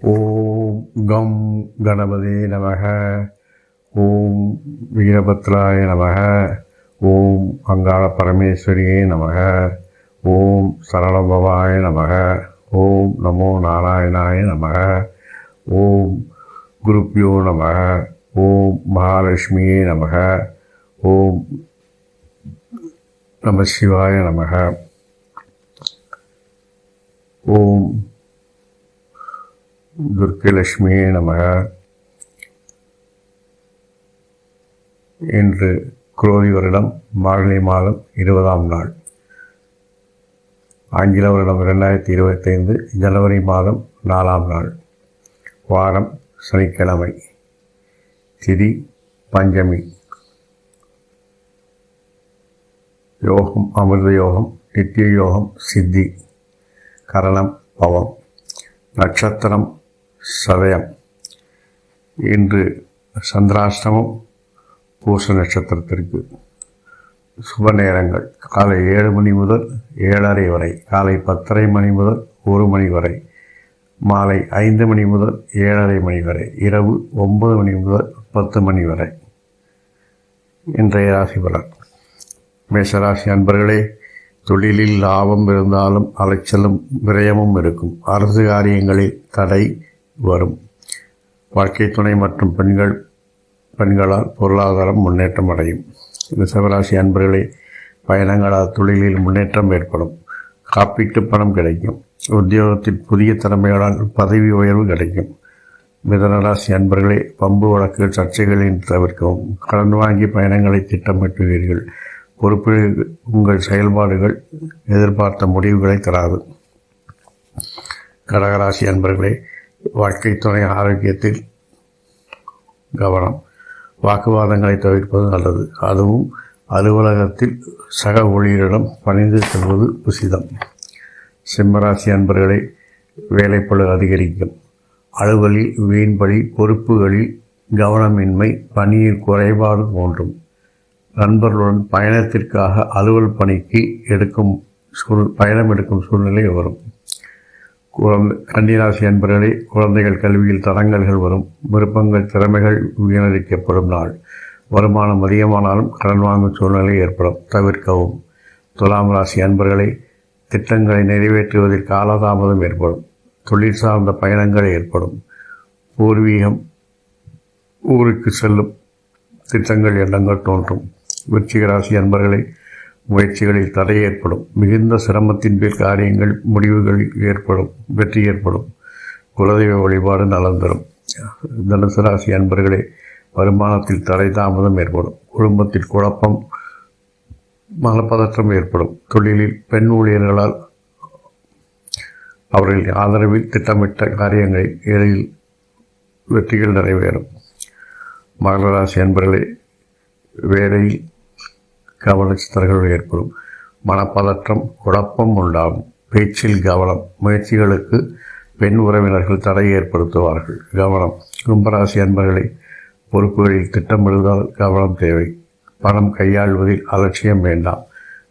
ஓம் come Ganapathi நமக. ஓம் வீரபத்ராய நமக. ஓம் அங்காள பரமேஸ்வரியே நமக. ஓம் சரளபவாய நமக. ஓம் நமோ நாராயணாய நமக. ஓம் குருப்பியோ நமக. ஓம் மகாலட்சுமியே நமக. ஓம் நம சிவாய நமக. ஓம் துர்க்கலட்சுமியே நமக இன்று குரோதி வருடம் மார்கழி மாதம் இருபதாம் நாள். ஆங்கில வருடம் இரண்டாயிரத்தி இருபத்தைந்து ஜனவரி மாதம் நாலாம் நாள். வாரம் சனிக்கிழமை. திதி பஞ்சமி. யோகம் அமிர்த யோகம் நித்திய யோகம் சித்தி. கரணம் பவம். நட்சத்திரம் சதயம். இன்று சந்திராஷ்டமம் பூச நட்சத்திரத்திற்கு சுப நேரங்கள். காலை ஏழு மணி முதல் ஏழரை வரை காலை பத்தரை மணி முதல் ஒரு மணி வரை மாலை ஐந்து மணி முதல் ஏழரை மணி வரை இரவு ஒன்பது மணி முதல் பத்து மணி வரை. இன்றைய ராசி பலன். மேஷராசி அன்பர்களே தொழிலில் லாபம் இருந்தாலும் அலைச்சலும் விரயமும் இருக்கும். அரசு காரியங்களில் தடை வரும். வாழ்க்கை துணை மற்றும் பெண்கள் பெண்களால் பொருளாதாரம் முன்னேற்றம் அடையும். ரிசவராசி அன்பர்களே பயணங்களால் தொழிலில் முன்னேற்றம் ஏற்படும். காப்பீட்டு பணம் கிடைக்கும். உத்தியோகத்தில் புதிய திறமைகளால் பதவி உயர்வு கிடைக்கும். மிதனராசி அன்பர்களே பம்பு வழக்குகள் சர்ச்சைகளின் தவிர்க்கவும். கடன் வாங்கி பயணங்களை திட்டமிட்டுவீர்கள். பொறுப்பில் உங்கள் செயல்பாடுகள் எதிர்பார்த்த முடிவுகளை தராது. கடகராசி அன்பர்களே வாழ்க்கை துணை ஆரோக்கியத்தில் கவனம். வாக்குவாதங்களை தவிர்ப்பது நல்லது. அதுவும் அலுவலகத்தில் சக ஊழியரிடம் பணிந்து செல்வது உசிதம். சிம்மராசி அன்பர்களை வேலைப்பழு அதிகரிக்கும். அலுவலில் வீண்பழி பொறுப்புகளில் கவனமின்மை பணியில் குறைபாடு தோன்றும். நண்பர்களுடன் பயணத்திற்காக அலுவல் பணிக்கு எடுக்கும் சூழ் பயணம் எடுக்கும் சூழ்நிலை வரும். குழந்தை கன்னிராசி அன்பர்களே குழந்தைகள் கல்வியில் தடங்கல்கள் வரும். விருப்பங்கள் திறமைகள் வீணடிக்கப்படும் நாள். வருமானம் அதிகமானாலும் கடன் வாங்கும் சூழ்நிலை ஏற்படும். தவிர்க்கவும். துலாம் ராசி அன்பர்களை திட்டங்களை நிறைவேற்றுவதில் காலதாமதம் ஏற்படும். தொழில் சார்ந்த பயணங்கள் ஏற்படும். பூர்வீகம் ஊருக்கு செல்லும் திட்டங்கள் எண்ணங்கள் தோன்றும். விருச்சிக ராசி அன்பர்களை முயற்சிகளில் தடை ஏற்படும். மிகுந்த சிரமத்தின் பேர் காரியங்கள் முடிவுகளில் ஏற்படும் வெற்றி ஏற்படும். குலதெய்வ வழிபாடு நலன் தரும் தனுசு ராசி அன்பர்களே வருமானத்தில் தடை தாமதம் ஏற்படும். குடும்பத்தில் குழப்பம் மனப்பதற்றம் ஏற்படும். தொழிலில் பெண் ஊழியர்களால் அவர்களின் ஆதரவில் திட்டமிட்ட காரியங்களில் எளிதில் வெற்றிகள் நிறைவேறும். மகர ராசி அன்பர்களே வேலையில் கவனச்சித்தர்கள் ஏற்படும். மனப்பதற்றம் குழப்பம் உண்டாகும். பேச்சில் கவனம். முயற்சிகளுக்கு பெண் உறவினர்கள் தடை ஏற்படுத்துவார்கள். கவனம். கும்பராசி அன்பர்களை பொறுப்புகளில் திட்டமிடுதல் கவனம் தேவை. பணம் கையாள்வதில் அலட்சியம் வேண்டாம்.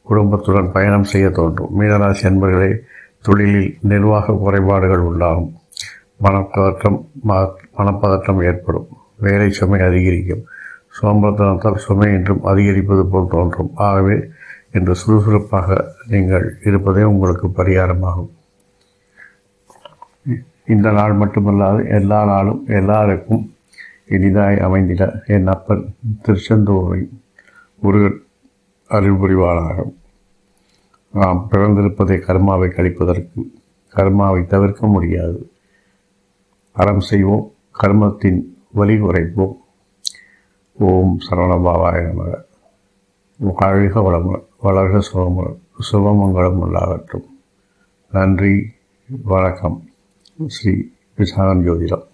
குடும்பத்துடன் பயணம் செய்ய தோன்றும். மீனராசி அன்பர்களே தொழிலில் நிர்வாக குறைபாடுகள் உண்டாகும். மனப்பதற்றம் மனப்பதற்றம் ஏற்படும். வேலை சுமை அதிகரிக்கும். சோம்பலத்தனத்தால் சுமை என்றும் அதிகரிப்பது போல் தோன்றும். ஆகவே இன்று சுறுசுறுப்பாக நீங்கள் இருப்பதே உங்களுக்கு பரிகாரமாகும். இந்த நாள் மட்டுமல்லாது எல்லா நாளும் எல்லாருக்கும் இனிதாய் அமைந்திட என் அப்பன் திருச்செந்தூரை முருகன் அறிவுபுரிவாளாகும் நாம் பிறந்திருப்பதை கர்மாவை கழிப்பதற்கு கர்மாவை தவிர்க்க முடியாது. அறம் செய்வோம் கர்மத்தின் வழி குறைப்போம். ஓம் சரவணபாவாய நமக. வாழ்க வளமுடன் வளர்க சுகமுடன் சுபமங்கலம் உண்டாகட்டும். நன்றி வணக்கம். ஸ்ரீ விசாகன் ஜோதிடம்.